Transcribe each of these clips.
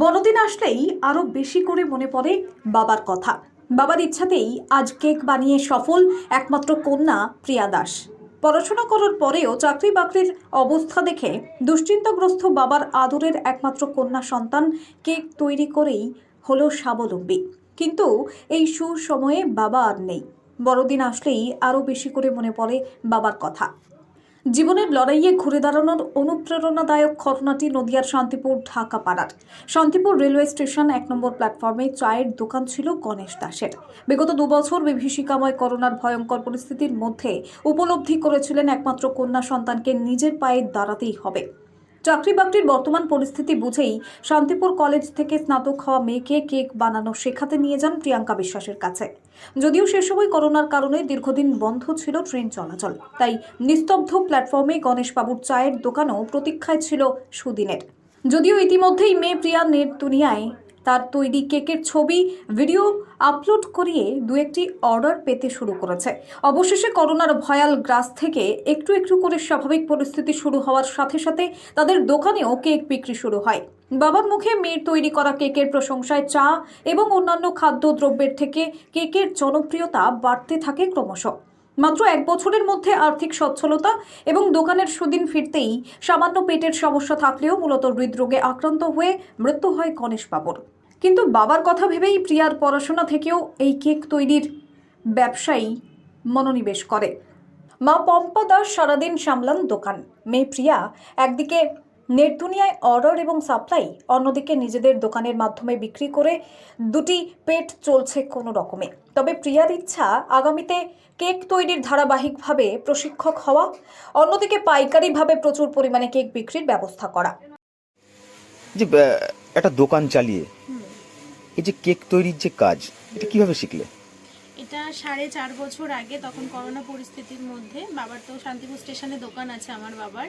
বড়দিন আসলেই আরও বেশি করে মনে পড়ে বাবার কথা। বাবার ইচ্ছাতেই আজ কেক বানিয়ে সফল একমাত্র কন্যা প্রিয়া দাস। পড়াশোনা করার পরেও চাকরি বাকরির অবস্থা দেখে দুশ্চিন্তাগ্রস্ত বাবার আদরের একমাত্র কন্যা সন্তান কেক তৈরি করেই হলো স্বাবলম্বী। কিন্তু এই সুসময়ে বাবা আর নেই। বড়দিন আসলেই আরও বেশি করে মনে পড়ে বাবার কথা। জীবনের লড়াইয়ে ঘুরে দাঁড়ানোর অনুপ্রেরণাদায়ক ঘটনাটি নদিয়ার শান্তিপুর ঢাকা পাড়ার। শান্তিপুর রেলওয়ে স্টেশন এক নম্বর প্ল্যাটফর্মে চায়ের দোকান ছিল গণেশ দাসের। বিগত দুবছর বিভীষিকাময় করোনার ভয়ঙ্কর পরিস্থিতির মধ্যে উপলব্ধি করেছিলেন একমাত্র কন্যা সন্তানকে নিজের পায়ে দাঁড়াতেই হবে। চাকরি বাকরির বর্তমান পরিস্থিতি বুঝেই শান্তিপুর কলেজ থেকে স্নাতক হওয়া মেয়েকে কেক বানানো শেখাতে নিয়ে যান প্রিয়াঙ্কা বিশ্বাসের কাছে। যদিও সে সময় করোনার কারণে দীর্ঘদিন বন্ধ ছিল ট্রেন চলাচল। তাই নিস্তব্ধ প্ল্যাটফর্মে গণেশবাবুর চায়ের দোকানও প্রতীক্ষায় ছিল সুদিনের। যদিও ইতিমধ্যেই মেয়ে প্রিয়া নেট দুনিয়ায় তার তৈরি কেকের ছবি, ভিডিও আপলোড করিয়ে দু একটি অর্ডার পেতে শুরু করেছে। অবশেষে করোনার ভয়াল গ্রাস থেকে একটু একটু করে স্বাভাবিক পরিস্থিতি শুরু হওয়ার সাথে সাথে তাদের দোকানেও কেক বিক্রি শুরু হয়। বাবার মুখে মেয়ের তৈরি করা কেকের প্রশংসায় চা এবং অন্যান্য খাদ্যদ্রব্যের থেকে কেকের জনপ্রিয়তা বাড়তে থাকে ক্রমশ। মাত্র এক বছরের মধ্যে আর্থিক সচ্ছলতা এবং দোকানের সুদিন ফিরতেই সামান্য পেটের সমস্যা থাকলেও মূলত হৃদরোগে আক্রান্ত হয়ে মৃত্যু হয় গণেশ বাবুর। কিন্তু বাবার কথা ভেবেই প্রিয়ার পড়াশোনা থেকেও এই কেক তৈরির ব্যবসায়ী মনোনিবেশ করে। মা পম্পা দাস সারাদিন সামলান দোকান। মেয়ে প্রিয়া একদিকে নেট দুনিয়ায় অর্ডার এবং সাপ্লাই, অন্যদিকে নিজেদের দোকানের মাধ্যমে বিক্রি করে দুটি পেট চলছে কোনো রকমে। তবে প্রিয়ার ইচ্ছা আগামীতে কেক তৈরির ধারাবাহিকভাবে প্রশিক্ষক হওয়া অন্যদিকে পাইকারিভাবে প্রচুর পরিমাণে কেক বিক্রির ব্যবস্থা করা। যে একটা দোকান চালিয়ে এই যে কেক তৈরির যে কাজ এটা কীভাবে শিখলে? এটা সাড়ে চার বছর আগে তখন করোনা পরিস্থিতির মধ্যে বাবার তো শান্তিপুর স্টেশনে দোকান আছে আমার বাবার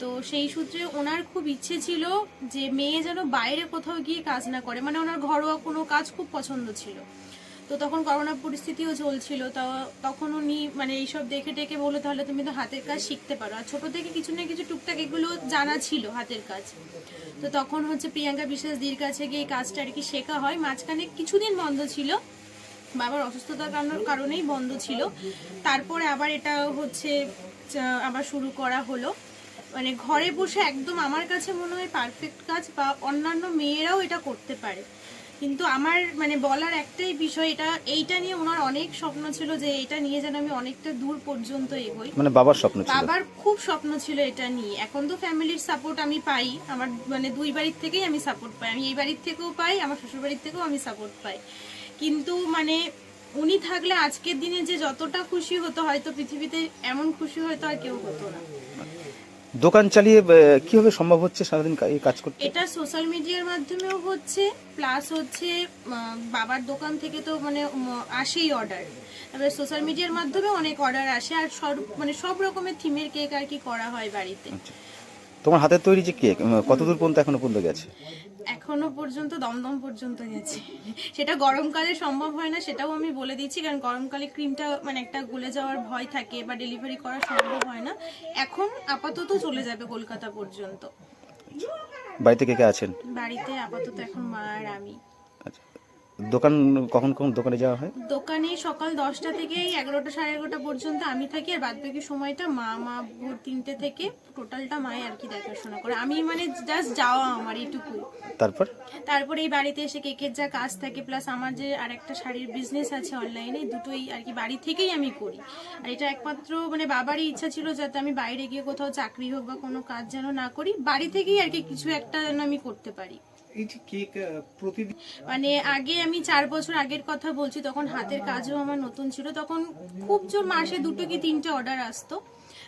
তো সেই সূত্রে ওনার খুব ইচ্ছে ছিল যে মেয়ে যেন বাইরে কোথাও গিয়ে কাজ না করে মানে ওনার ঘরোয়া কোনো কাজ খুব পছন্দ ছিল। তো তখন করোনা পরিস্থিতিও চলছিল, তা তখন উনি মানে এইসব দেখে টেকে বলল, তাহলে তুমি তো হাতের কাজ শিখতে পারো। আর ছোটো থেকে কিছু না কিছু টুকটাক এগুলো জানা ছিল হাতের কাজ। তো তখন হচ্ছে প্রিয়াঙ্কা বিশ্বাস দির কাছে গিয়ে এই কাজটা আর কি শেখা হয়। মাঝখানে কিছুদিন বন্ধ ছিল, বাবার অসুস্থতার কারণ- কারণেই বন্ধ ছিল। তারপরে আবার এটা হচ্ছে আবার শুরু করা হলো। মানে ঘরে বসে একদম আমার কাছে মনে হয় পারফেক্ট কাজ বা অন্যান্য মেয়েরাও এটা করতে পারে। কিন্তু আমার মানে বলার একটাই বিষয় এটা এইটা নিয়ে ওনার অনেক স্বপ্ন ছিল যে এটা নিয়ে যেন আমি অনেকটা দূর পর্যন্ত এগোই। মানে বাবার স্বপ্ন ছিল? বাবার খুব স্বপ্ন ছিল এটা নিয়ে। এখন তো ফ্যামিলির সাপোর্ট আমি পাই। আমার মানে দুই বাড়ির থেকেই আমি সাপোর্ট পাই। আমি এই বাড়ির থেকেও পাই আমার শ্বশুর বাড়ির থেকেও আমি সাপোর্ট পাই। কিন্তু মানে উনি থাকলে আজকের দিনে যে যতটা খুশি হতো হয়তো পৃথিবীতে এমন খুশি হয়তো আর কেউ হতো না। দোকান চালিয়ে কীভাবে সম্ভব হচ্ছে সারাদিন এই কাজ করতে? এটা সোশ্যাল মিডিয়ার মাধ্যমেও হচ্ছে প্লাস হচ্ছে বাবার দোকান থেকে তো মানে আসেই অর্ডার তারপরে সোশ্যাল মিডিয়ার মাধ্যমে অনেক অর্ডার আসে আর সব মানে সব রকমের থিমের কেক আর কি করা হয় বাড়িতে। তোমার হাতের তৈরি যে কেক কত কতদূর পর্যন্ত এখনও পর্যন্ত গেছে? এখনও পর্যন্ত দমদম পর্যন্ত গেছে। সেটা গরমকালে সম্ভব হয় না সেটাও আমি বলে দিচ্ছি কারণ গরমকালে ক্রিমটা মানে একটা গলে যাওয়ার ভয় থাকে বা ডেলিভারি করা সম্ভব হয় না। এখন আপাতত চলে যাবে কলকাতা পর্যন্ত। বাড়িতে কে কে আছেন? বাড়িতে আপাতত এখন মা আর আমি। দোকান কখন কখন দোকানে যাওয়া হয়? দোকানে সকাল দশটা থেকে এগারোটা সাড়ে এগারোটা পর্যন্ত আমি থাকি আর বাদ বাকি সময়টা মা মা তিনটে থেকে টোটালটা মাই আর কি দেখাশোনা করে। আমি মানে জাস্ট যাওয়া আমার এইটুকুই তারপর? তারপরে এই বাড়িতে এসে কেকের যা কাজ থাকে প্লাস আমার যে আর একটা শাড়ির বিজনেস আছে অনলাইনে দুটোই আর কি বাড়ি থেকেই আমি করি। আর এটা একমাত্র মানে বাবারই ইচ্ছা ছিল যাতে আমি বাইরে গিয়ে কোথাও চাকরি হোক বা কোনো কাজ যেন না করি বাড়ি থেকেই আর কি কিছু একটা যেন আমি করতে পারি। এই যে কেক আহ, প্রতিদিন মানে আগে আমি চার বছর আগের কথা বলছি তখন হাতের কাজও আমার নতুন ছিল। তখন খুব জোর মাসে দুটো কি তিনটে অর্ডার আসতো।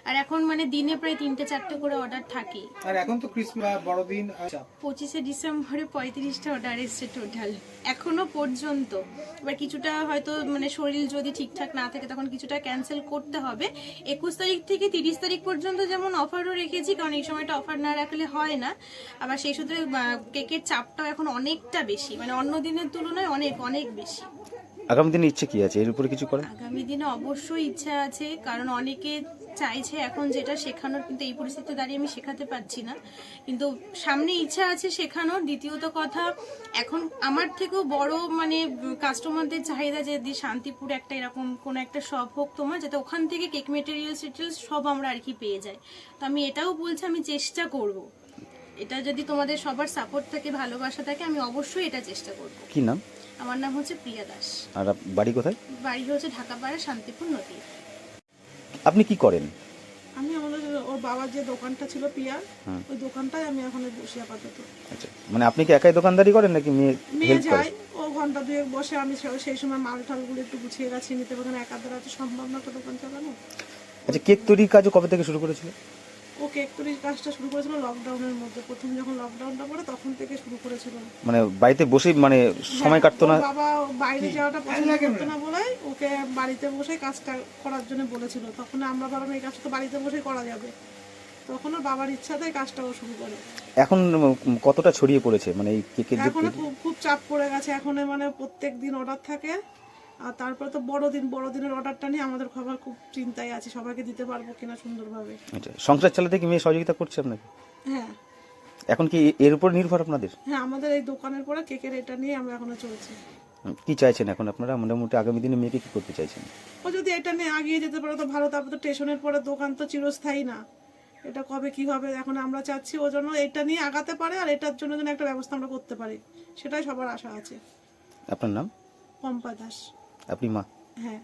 আর এখন মানে দিনে প্রায় তিনটে চারটে করে অর্ডার থাকেই আর এখন তো ক্রিসমাস বড়দিন আচ্ছা। পঁচিশে ডিসেম্বরে পঁয়ত্রিশটা অর্ডার এসছে টোটাল এখনও পর্যন্ত। এবার কিছুটা হয়তো মানে শরীর যদি ঠিকঠাক না থাকে তখন কিছুটা ক্যান্সেল করতে হবে। একুশ তারিখ থেকে তিরিশ তারিখ পর্যন্ত যেমন অফারও রেখেছি কারণ এই সময়টা অফার না রাখলে হয় না। আবার সেই সূত্রে কেকের চাপটাও এখন অনেকটা বেশি। মানে অন্য দিনের তুলনায় অনেক অনেক বেশি। আগামী দিনে ইচ্ছে কি আছে? এর উপরে কিছু করেন আগামী দিনে অবশ্যই ইচ্ছা আছে কারণ অনেকে চাইছে এখন যেটা শেখানোর কিন্তু এই পরিস্থিতিতে দাঁড়িয়ে আমি শেখাতে পারছি না। কিন্তু সামনে ইচ্ছা আছে শেখানোর। দ্বিতীয়ত কথা এখন আমার থেকেও বড় মানে কাস্টমারদের চাহিদা যে দি শান্তিপুর একটা এরকম কোনো একটা শপ হোক তোমার যাতে ওখান থেকে কেক মেটেরিয়ালস টেটেরিয়ালস সব আমরা আর কি পেয়ে যাই। তো আমি এটাও বলছি আমি চেষ্টা করব। এটা যদি তোমাদের সবার সাপোর্ট থাকে ভালোবাসা থাকে আমি অবশ্যই এটা চেষ্টা করব। কি নাম? আমার নাম হচ্ছে প্রিয়া দাস। আর আপ- বাড়ি কোথায়? বাড়ি হচ্ছে ঢাকাপাড়া শান্তিপুর নদী। আপনি কি করেন? আমি আমাদের ওর বাবার যে দোকানটা ছিল পিয়ার হুম। ওই দোকানটাই আমি এখন বসে আপাতত আচ্ছা মানে আপনি কি একাই দোকানদারি করেন নাকি মেয়ে মেয়ে হেল্প করে? যায় ও ঘণ্টা দুয়েক বসে আমি সে- সেই সময় মাল টালগুলো একটু গুছিয়ে গেছি নিতে পারেন একাদের আছে সম্ভব না তো দোকান চালানো। আচ্ছা কেক তৈরির কাজও কবে থেকে শুরু করেছিল? ও কেক তৈরির কাজটা শুরু করেছিল লকডাউনের মধ্যে। প্রথম যখন লকডাউনটা পড়ে তখন থেকে শুরু করেছিল। মানে বাড়িতে বসেই মানে সময় কাটতো না? বাবা বাইরে যাওয়াটা পছন্দ করতো না বলে ওকে বাড়িতে বসে কাজটা করার জন্য বলেছিল। তখন আমরা ভাবলাম এই কাজটা তো বাড়িতে বসেই করা যাবে। তখন ওর বাবার ইচ্ছাতে কাজটাও শুরু করে। এখন কতটা ছড়িয়ে পড়েছে? মানে এই কেকের এখন খুব খুব চাপ পড়ে গেছে। এখন মানে প্রত্যেক দিন অর্ডার থাকে। আর তারপরে তো বড়দিন বড়দিনের অর্ডারটা নিয়ে আমাদের খবর খুব চিন্তায় আছে সবাইকে দিতে পারব কিনা সুন্দরভাবে। আচ্ছা সংসার চালাতে কি মেয়ে সহযোগিতা করছে আপনাকে? হ্যাঁ। এখন কি এর উপর নির্ভর আপনাদের? হ্যাঁ আমাদের এই দোকানের পরে কেকের এটা নিয়ে আমরা এখনও চলছি। কি চাইছেন এখন আপনারা? মোটামুটি আগামী দিনে মেয়েকে কি করতে চাইছেন? ও যদি এটা নিয়ে আগিয়ে যেতে পারে তো ভালো। তারপর তো স্টেশনের পরে দোকান তো চিরস্থায়ী না। এটা কবে কি হবে? এখন আমরা চাচ্ছি ও জন্য এটা নিয়ে আগাতে পারে আর এটার জন্য যেন একটা ব্যবস্থা আমরা করতে পারি। সেটাই সবার আশা আছে। আপনার নাম? পম্পা দাস। আপনি মা। হ্যাঁ।